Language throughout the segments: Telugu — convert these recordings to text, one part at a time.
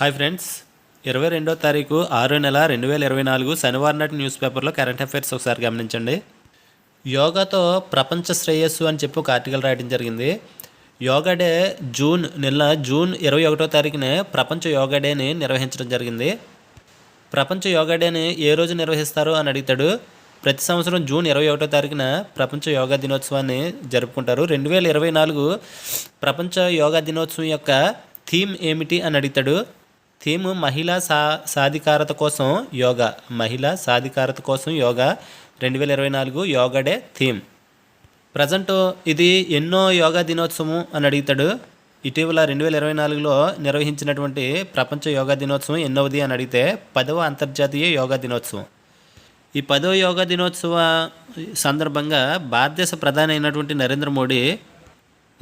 హాయ్ ఫ్రెండ్స్ ఇరవై రెండో తారీఖు ఆరో నెల రెండు వేల ఇరవై నాలుగు శనివారం నాటి న్యూస్ పేపర్లో కరెంట్ అఫైర్స్ ఒకసారి గమనించండి. యోగాతో ప్రపంచ శ్రేయస్సు అని చెప్పి ఒక ఆర్టికల్ రాయడం జరిగింది. యోగా డే జూన్ నెల జూన్ ఇరవై ఒకటో తారీఖునే ప్రపంచ యోగా డేని నిర్వహించడం జరిగింది. ప్రపంచ యోగా డేని ఏ రోజు నిర్వహిస్తారు అని అడుగుతాడు. ప్రతి సంవత్సరం జూన్ ఇరవై ఒకటో తారీఖున ప్రపంచ యోగా దినోత్సవాన్ని జరుపుకుంటారు. రెండు వేల ఇరవై నాలుగు ప్రపంచ యోగా దినోత్సవం యొక్క థీమ్ ఏమిటి అని అడుగుతాడు. థీమ్ మహిళా సా సాధికారత కోసం యోగా. మహిళా సాధికారత కోసం యోగా. రెండు వేల ఇరవై నాలుగు యోగా డే థీమ్. ప్రజెంట్ ఇది ఎన్నో యోగా దినోత్సవం అని అడుగుతాడు. ఇటీవల రెండు వేల ఇరవై నాలుగులో నిర్వహించినటువంటి ప్రపంచ యోగా దినోత్సవం ఎన్నవది అని అడిగితే పదవ అంతర్జాతీయ యోగా దినోత్సవం. ఈ పదవ యోగా దినోత్సవ సందర్భంగా భారతదేశ ప్రధాని అయినటువంటి నరేంద్ర మోడీ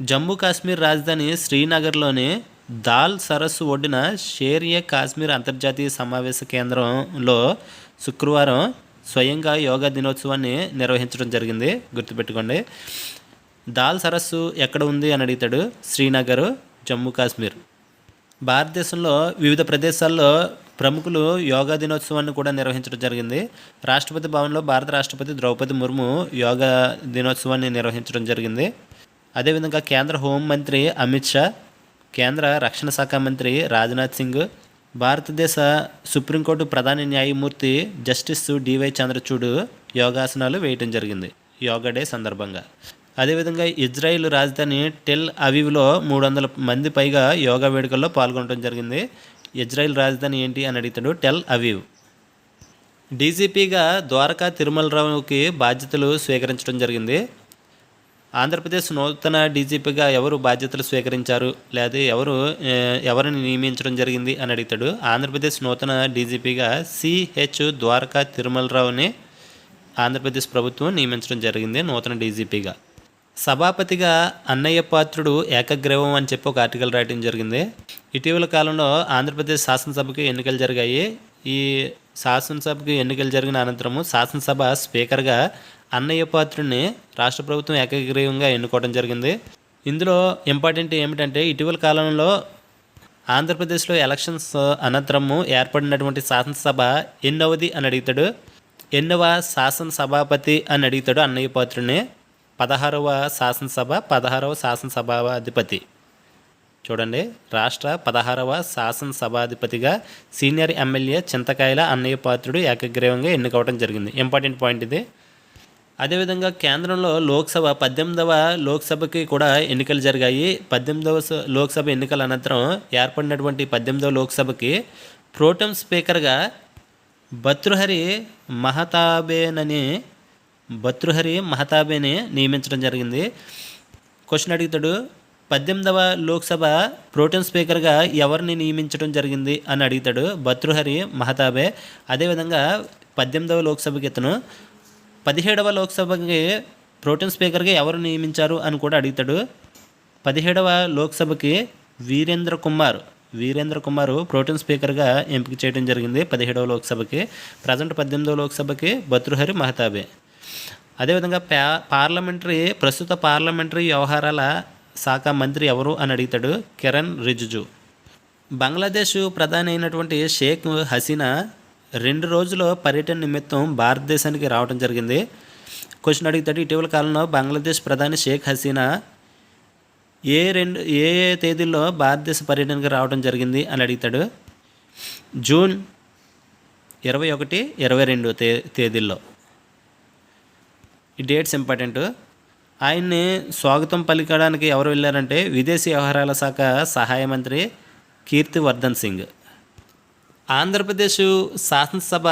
జమ్మూ కాశ్మీర్ రాజధాని శ్రీనగర్లోని దాల్ సరస్సు ఒడ్డున షేర్ ఏ కాశ్మీర్ అంతర్జాతీయ సమావేశ కేంద్రంలో శుక్రవారం స్వయంగా యోగా దినోత్సవాన్ని నిర్వహించడం జరిగింది. గుర్తుపెట్టుకోండి. దాల్ సరస్సు ఎక్కడ ఉంది అని అడుగుతాడు శ్రీనగర్ జమ్మూ కాశ్మీర్. భారతదేశంలో వివిధ ప్రదేశాల్లో ప్రముఖులు యోగా దినోత్సవాన్ని కూడా నిర్వహించడం జరిగింది. రాష్ట్రపతి భవన్లో భారత రాష్ట్రపతి ద్రౌపది ముర్ము యోగా దినోత్సవాన్ని నిర్వహించడం జరిగింది. అదేవిధంగా కేంద్ర హోంమంత్రి అమిత్ షా కేంద్ర రక్షణ శాఖ మంత్రి రాజ్నాథ్ సింగ్ భారతదేశ సుప్రీంకోర్టు ప్రధాన న్యాయమూర్తి జస్టిస్ డివై చంద్రచూడ్ యోగాసనాలు వేయటం జరిగింది యోగా డే సందర్భంగా. అదేవిధంగా ఇజ్రాయిల్ రాజధాని టెల్ అవీవ్లో మూడు వందల మంది పైగా యోగా వేడుకల్లో పాల్గొనడం జరిగింది. ఇజ్రాయిల్ రాజధాని ఏంటి అని అడుగుతాడు టెల్ అవీవ్. డీజీపీగా ద్వారకా తిరుమలరావుకి బాధ్యతలు స్వీకరించడం జరిగింది. ఆంధ్రప్రదేశ్ నూతన డీజీపీగా ఎవరు బాధ్యతలు స్వీకరించారు? లేదా ఎవరు ఎవరిని నియమించడం జరిగింది అని అడుగుతాడు. ఆంధ్రప్రదేశ్ నూతన డీజీపీగా సిహెచ్ ద్వారకా తిరుమలరావుని ఆంధ్రప్రదేశ్ ప్రభుత్వం నియమించడం జరిగింది నూతన డీజీపీగా. సభాపతిగా అన్నయ్య పాత్రుడు ఏకగ్రీవం అని చెప్పి ఒక ఆర్టికల్ రాయడం జరిగింది. ఇటీవల కాలంలో ఆంధ్రప్రదేశ్ శాసనసభకి ఎన్నికలు జరిగాయి. ఈ శాసనసభకి ఎన్నికలు జరిగిన అనంతరము శాసనసభ స్పీకర్గా అన్నయ్య పాత్రుడిని రాష్ట్ర ప్రభుత్వం ఏకగ్రీవంగా ఎన్నుకోవడం జరిగింది. ఇందులో ఇంపార్టెంట్ ఏమిటంటే ఇటీవల కాలంలో ఆంధ్రప్రదేశ్లో ఎలక్షన్స్ అనంతరము ఏర్పడినటువంటి శాసనసభ ఎన్నవది అని అడుగుతాడు. ఎన్నవ శాసనసభాపతి అని అడుగుతాడు అన్నయ్య పాత్రుడిని పదహారవ శాసనసభ పదహారవ శాసనసభాధిపతి. చూడండి రాష్ట్ర పదహారవ శాసనసభాధిపతిగా సీనియర్ ఎమ్మెల్యే చింతకాయల అన్నయ్య పాత్రుడు ఏకగ్రీవంగా ఎన్నుకోవడం జరిగింది. ఇంపార్టెంట్ పాయింట్ ఇది. అదేవిధంగా కేంద్రంలో లోక్సభ పద్దెనిమిదవ లోక్సభకి కూడా ఎన్నికలు జరిగాయి. పద్దెనిమిదవ లోక్సభ ఎన్నికల అనంతరం ఏర్పడినటువంటి పద్దెనిమిదవ లోక్సభకి ప్రోటం స్పీకర్గా భతృహరి మహతాబేనని భతృహరి మహతాబేని నియమించడం జరిగింది. క్వశ్చన్ అడుగుతాడు పద్దెనిమిదవ లోక్సభ ప్రోటెన్ స్పీకర్గా ఎవరిని నియమించడం జరిగింది? అని అడుగుతాడు భతృహరి మహతాబే. అదేవిధంగా పద్దెనిమిదవ లోక్సభకి ఇతను పదిహేడవ లోక్సభకి ప్రోటీన్ స్పీకర్గా ఎవరు నియమించారు అని కూడా అడుగుతాడు. పదిహేడవ లోక్సభకి వీరేంద్ర కుమార్ వీరేంద్ర కుమార్ ప్రోటీన్ స్పీకర్గా ఎంపిక చేయడం జరిగింది పదిహేడవ లోక్సభకి. ప్రజెంట్ పద్దెనిమిదవ లోక్సభకి భతృహరి మహతాబే. అదేవిధంగా పా పార్లమెంటరీ ప్రస్తుత పార్లమెంటరీ వ్యవహారాల శాఖ మంత్రి ఎవరు అని అడుగుతాడు కిరణ్ రిజిజు. బంగ్లాదేశ్ ప్రధాని అయినటువంటి షేక్ హసీనా రెండు రోజుల పర్యటన నిమిత్తం భారతదేశానికి రావడం జరిగింది. క్వశ్చన్ అడుగుతాడు ఇటీవల కాలంలో బంగ్లాదేశ్ ప్రధాని షేక్ హసీనా ఏ రెండు ఏ ఏ తేదీల్లో భారతదేశ పర్యటనకు రావడం జరిగింది అని అడుగుతాడు జూన్ ఇరవై ఒకటి ఇరవై రెండు తే తేదీల్లో. ఈ డేట్స్ ఇంపార్టెంట్ ఆయన్ని స్వాగతం పలికడానికి ఎవరు వెళ్ళారంటే విదేశీ వ్యవహారాల శాఖ సహాయ మంత్రి కీర్తివర్ధన్ సింగ్. ఆంధ్రప్రదేశ్ శాసనసభ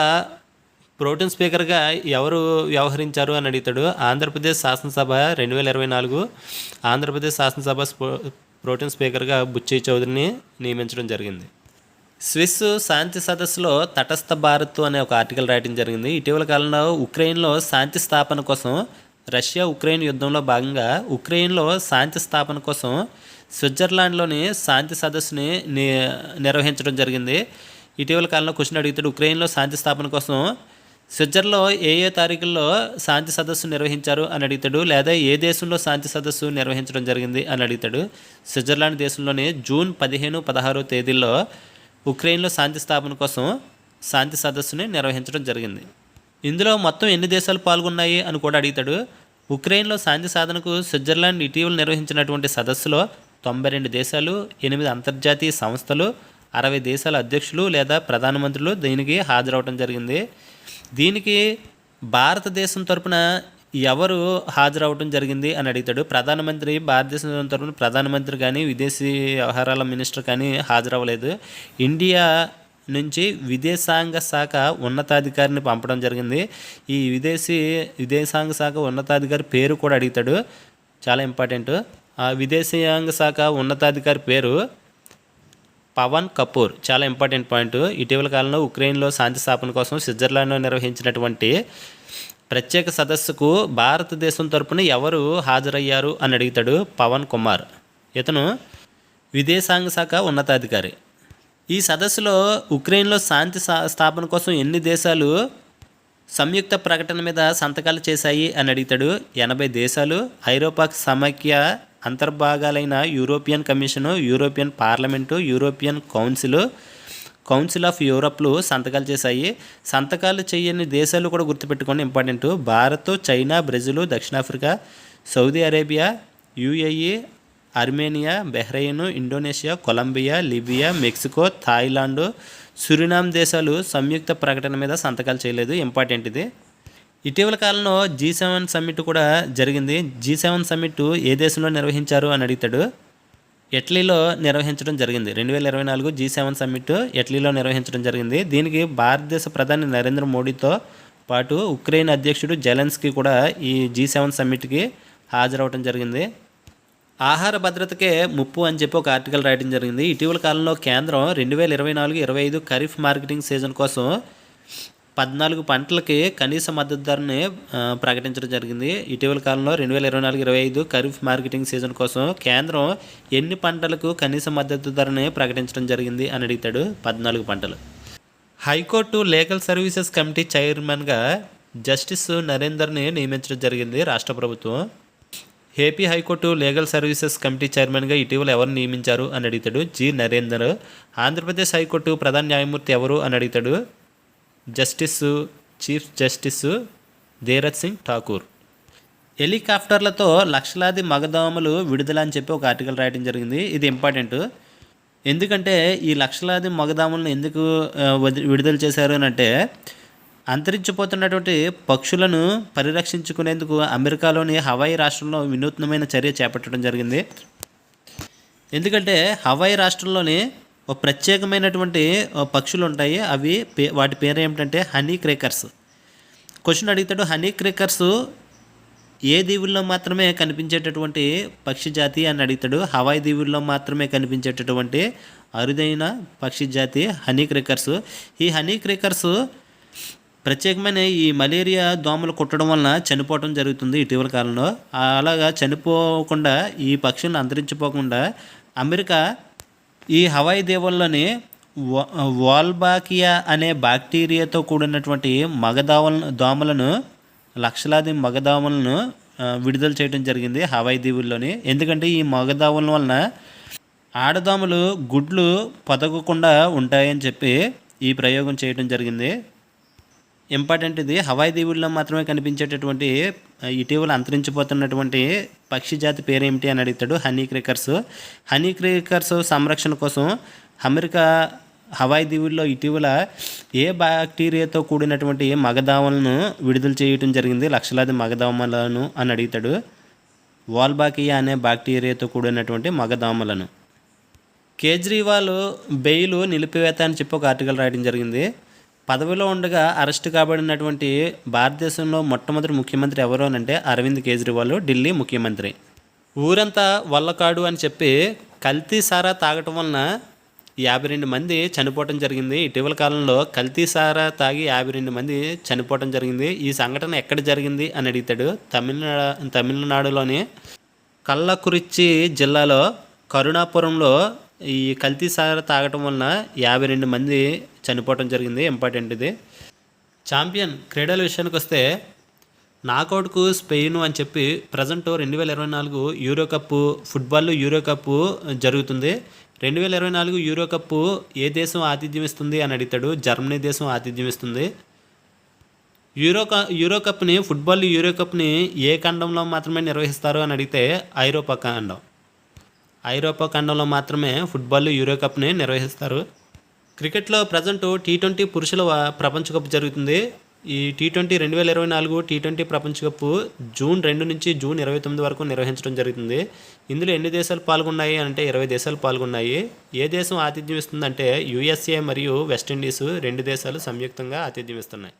ప్రోటీన్ స్పీకర్గా ఎవరు వ్యవహరించారు అని అడుగుతాడు. ఆంధ్రప్రదేశ్ శాసనసభ రెండు వేల ఇరవై నాలుగు ఆంధ్రప్రదేశ్ శాసనసభ స్పో- ప్రోటీన్ స్పీకర్గా బుచ్చయ్య చౌదరిని నియమించడం జరిగింది. స్విస్ శాంతి సదస్సులో తటస్థ భారత్ అనే ఒక ఆర్టికల్ రాయడం జరిగింది. ఇటీవల కాలంలో ఉక్రెయిన్లో శాంతి స్థాపన కోసం రష్యా ఉక్రెయిన్ యుద్ధంలో భాగంగా ఉక్రెయిన్లో శాంతి స్థాపన కోసం స్విట్జర్లాండ్లోని శాంతి సదస్సుని నిర్వహించడం జరిగింది. ఇటీవల కాలంలో క్వశ్చన్ అడుగుతాడు ఉక్రెయిన్లో శాంతి స్థాపన కోసం స్విట్జర్లో ఏ ఏ తారీఖుల్లో శాంతి సదస్సు నిర్వహించారు? అని అడుగుతాడు. లేదా ఏ దేశంలో శాంతి సదస్సు నిర్వహించడం జరిగింది? అని అడుగుతాడు. స్విట్జర్లాండ్ దేశంలోని జూన్ పదిహేను పదహారు తేదీల్లో ఉక్రెయిన్లో శాంతి స్థాపన కోసం శాంతి సదస్సుని నిర్వహించడం జరిగింది. ఇందులో మొత్తం ఎన్ని దేశాలు పాల్గొన్నాయి? అని కూడా అడుగుతాడు. ఉక్రెయిన్లో శాంతి సాధనకు స్విట్జర్లాండ్ ఇటీవల నిర్వహించినటువంటి సదస్సులో తొంభై రెండు దేశాలు ఎనిమిది అంతర్జాతీయ సంస్థలు అరవై దేశాల అధ్యక్షులు లేదా ప్రధానమంత్రులు దీనికి హాజరవడం జరిగింది. దీనికి భారతదేశం తరపున ఎవరు హాజరవడం జరిగింది అని అడుగుతాడు. ప్రధానమంత్రి భారతదేశం తరపున ప్రధానమంత్రి కానీ విదేశీ వ్యవహారాల మినిస్టర్ కానీ హాజరవ్వలేదు. ఇండియా నుంచి విదేశాంగ శాఖ ఉన్నతాధికారిని పంపడం జరిగింది. ఈ విదేశీ విదేశాంగ శాఖ ఉన్నతాధికారి పేరు కూడా అడుగుతాడు. చాలా ఇంపార్టెంట్. ఆ విదేశాంగ శాఖ ఉన్నతాధికారి పేరు పవన్ కపూర్ చాలా ఇంపార్టెంట్ పాయింట్. ఇటీవల కాలంలో ఉక్రెయిన్లో శాంతి స్థాపన కోసం స్విట్జర్లాండ్లో నిర్వహించినటువంటి ప్రత్యేక సదస్సుకు భారతదేశం తరపున ఎవరు హాజరయ్యారు అని అడుగుతాడు పవన్ కుమార్. ఇతను విదేశాంగ శాఖ ఉన్నతాధికారి. ఈ సదస్సులో ఉక్రెయిన్లో శాంతి స్థా- స్థాపన కోసం ఎన్ని దేశాలు సంయుక్త ప్రకటన మీద సంతకాలు చేశాయి అని అడుగుతాడు. ఎనభై దేశాలు ఐరోపాకు సమైక్య అంతర్భాగాలైన European commission European parliament European council council of యూరప్లు సంతకాలు చేశాయి. సంతకాలు చేయని దేశాలు కూడా గుర్తుపెట్టుకోండి. ఇంపార్టెంట్ భారత్ చైనా బ్రెజిల్ దక్షిణాఫ్రికా Saudi Arabia UAE Armenia Bahrain Indonesia Colombia Libya Mexico Thailand Suriname దేశాలు సంయుక్త ప్రకటన మీద సంతకాలు చేయలేదు. ఇంపార్టెంట్ ఇది ఇటీవల కాలంలో జీ సెవెన్ సమ్మిట్ కూడా జరిగింది. జీ సెవెన్ సమ్మిట్ ఏ దేశంలో నిర్వహించారు అని అడుగుతాడు. ఇటలీలో నిర్వహించడం జరిగింది. రెండు వేల ఇరవై నాలుగు జీ సెవెన్ సమ్మిట్ ఇటలీలో నిర్వహించడం జరిగింది. దీనికి భారతదేశ ప్రధాని నరేంద్ర మోడీతో పాటు ఉక్రెయిన్ అధ్యక్షుడు జెలెన్స్కీ కూడా ఈ జీ సెవెన్ సమ్మిట్కి హాజరవడం జరిగింది. ఆహార భద్రతకే ముప్పు అని చెప్పి ఒక ఆర్టికల్ రాయడం జరిగింది. ఇటీవల కాలంలో కేంద్రం రెండు వేల ఇరవై నాలుగు ఇరవై ఐదు ఖరీఫ్ మార్కెటింగ్ సీజన్ కోసం పద్నాలుగు పంటలకి కనీస మద్దతు ధరని ప్రకటించడం జరిగింది. ఇటీవల కాలంలో రెండు వేల ఇరవై నాలుగు ఇరవై ఐదు ఖరీఫ్ మార్కెటింగ్ సీజన్ కోసం కేంద్రం ఎన్ని పంటలకు కనీస మద్దతు ధరని ప్రకటించడం జరిగింది అని అడుగుతాడు పద్నాలుగు పంటలు. High court legal services committee చైర్మన్గా జస్టిస్ నరేందర్ని నియమించడం జరిగింది రాష్ట్ర ప్రభుత్వం. AP high court legal services committee చైర్మన్గా ఇటీవల ఎవరు నియమించారు అని అడుగుతాడు జి నరేందర్. ఆంధ్రప్రదేశ్ హైకోర్టు ప్రధాన న్యాయమూర్తి ఎవరు అని అడుగుతాడు justice chief justice Dheeraj Singh Thakur. హెలికాప్టర్లతో లక్షలాది మగదోమలు విడుదల అని చెప్పి ఒక ఆర్టికల్ రాయడం జరిగింది. ఇది ఇంపార్టెంట్. ఎందుకంటే ఈ లక్షలాది మగదాములను ఎందుకు విడుదల చేశారు అని అంటే అంతరించిపోతున్నటువంటి పక్షులను పరిరక్షించుకునేందుకు అమెరికాలోని హవాయి రాష్ట్రంలో వినూత్నమైన చర్య చేపట్టడం జరిగింది. ఎందుకంటే హవాయి రాష్ట్రంలోని ఒక ప్రత్యేకమైనటువంటి పక్షులు ఉంటాయి అవి పే వాటి పేరు ఏమిటంటే హనీ క్రేకర్స్. క్వశ్చన్ అడుగుతాడు హనీ క్రేకర్స్ ఏ దీవుల్లో మాత్రమే కనిపించేటటువంటి పక్షి జాతి? అని అడుగుతాడు. హవాయి దీవుల్లో మాత్రమే కనిపించేటటువంటి అరుదైన పక్షి జాతి హనీ క్రేకర్స్. ఈ హనీ క్రేకర్స్ ప్రత్యేకమైన ఈ మలేరియా దోమలు కుట్టడం వలన చనిపోవటం జరుగుతుంది ఇటీవల కాలంలో. అలాగా చనిపోకుండా ఈ పక్షులను అంతరించిపోకుండా అమెరికా ఈ హవాయి దీవుల్లోని వాల్బాకియా అనే బ్యాక్టీరియాతో కూడినటువంటి మగదావల దోమలను లక్షలాది మగదోమలను విడుదల చేయడం జరిగింది హవాయి దీవుల్లోని. ఎందుకంటే ఈ మగదోమల వలన ఆడదోమలు గుడ్లు పొదగకుండా ఉంటాయని చెప్పి ఈ ప్రయోగం చేయడం జరిగింది. ఇంపార్టెంట్ ఇది. హవాయి దీవుల్లో మాత్రమే కనిపించేటటువంటి ఇటీవల అంతరించిపోతున్నటువంటి పక్షి జాతి పేరేమిటి అని అడుగుతాడు హనీ క్రేకర్స్ హనీ క్రేకర్స్ సంరక్షణ కోసం అమెరికా హవాయి దీవుల్లో ఇటీవల ఏ బ్యాక్టీరియాతో కూడినటువంటి మగదామలను విడుదల చేయటం జరిగింది? లక్షలాది మగదామలను అని అడుగుతాడు. వాల్బాకియా అనే బ్యాక్టీరియాతో కూడినటువంటి మగదామలను. కేజ్రీవాల్ బెయిల్ నిలిపివేత అని చెప్పి ఒక ఆర్టికల్ రాయడం జరిగింది. పదవిలో ఉండగా అరెస్ట్ కాబడినటువంటి భారతదేశంలో మొట్టమొదటి ముఖ్యమంత్రి ఎవరు అని అంటే అరవింద్ కేజ్రీవాల్ ఢిల్లీ ముఖ్యమంత్రి. ఊరంతా వల్లకాడు అని చెప్పి కల్తీ సారా తాగటం వలన యాభై రెండు మంది చనిపోవటం జరిగింది. ఇటీవల కాలంలో కల్తీ సారా తాగి యాభై రెండు మంది చనిపోవటం జరిగింది. ఈ సంఘటన ఎక్కడ జరిగింది అని అడుగుతాడు. తమిళనాడు తమిళనాడులోని కల్లకురిచ్చి జిల్లాలో కరుణాపురంలో ఈ కల్తీ సారా తాగటం వలన యాభై రెండు మంది చనిపోవటం జరిగింది ఇంపార్టెంట్ ఇది. ఛాంపియన్ క్రీడల విషయానికి వస్తే నాకౌట్కు స్పెయిన్ అని చెప్పి ప్రజెంట్ రెండు వేల ఇరవై నాలుగు euro cup football euro cup జరుగుతుంది. రెండు వేల ఇరవై నాలుగు యూరో కప్పు ఏ దేశం ఆతిథ్యం ఇస్తుంది అని అడుగుతాడు జర్మనీ దేశం ఆతిథ్యం ఇస్తుంది. యూరో యూరో కప్ని ఫుట్బాల్ యూరో కప్ని ఏ ఖండంలో మాత్రమే నిర్వహిస్తారు అని అడిగితే ఐరోపా ఖండం. ఐరోపా ఖండంలో మాత్రమే ఫుట్బాల్ యూరో కప్ని నిర్వహిస్తారు. క్రికెట్లో ప్రజెంట్ టీ ట్వంటీ పురుషుల ప్రపంచ కప్ జరుగుతుంది. ఈ టీ ట్వంటీ రెండు వేల ఇరవై నాలుగు టీ ట్వంటీ ప్రపంచ కప్ జూన్ రెండు నుంచి జూన్ ఇరవై తొమ్మిది వరకు నిర్వహించడం జరుగుతుంది. ఇందులో ఎన్ని దేశాలు పాల్గొన్నాయి అంటే ఇరవై దేశాలు పాల్గొన్నాయి. ఏ దేశం ఆతిథ్యం ఇస్తుందంటే యూఎస్ఏ మరియు వెస్టిండీస్ రెండు దేశాలు సంయుక్తంగా ఆతిథ్యం ఇస్తున్నాయి.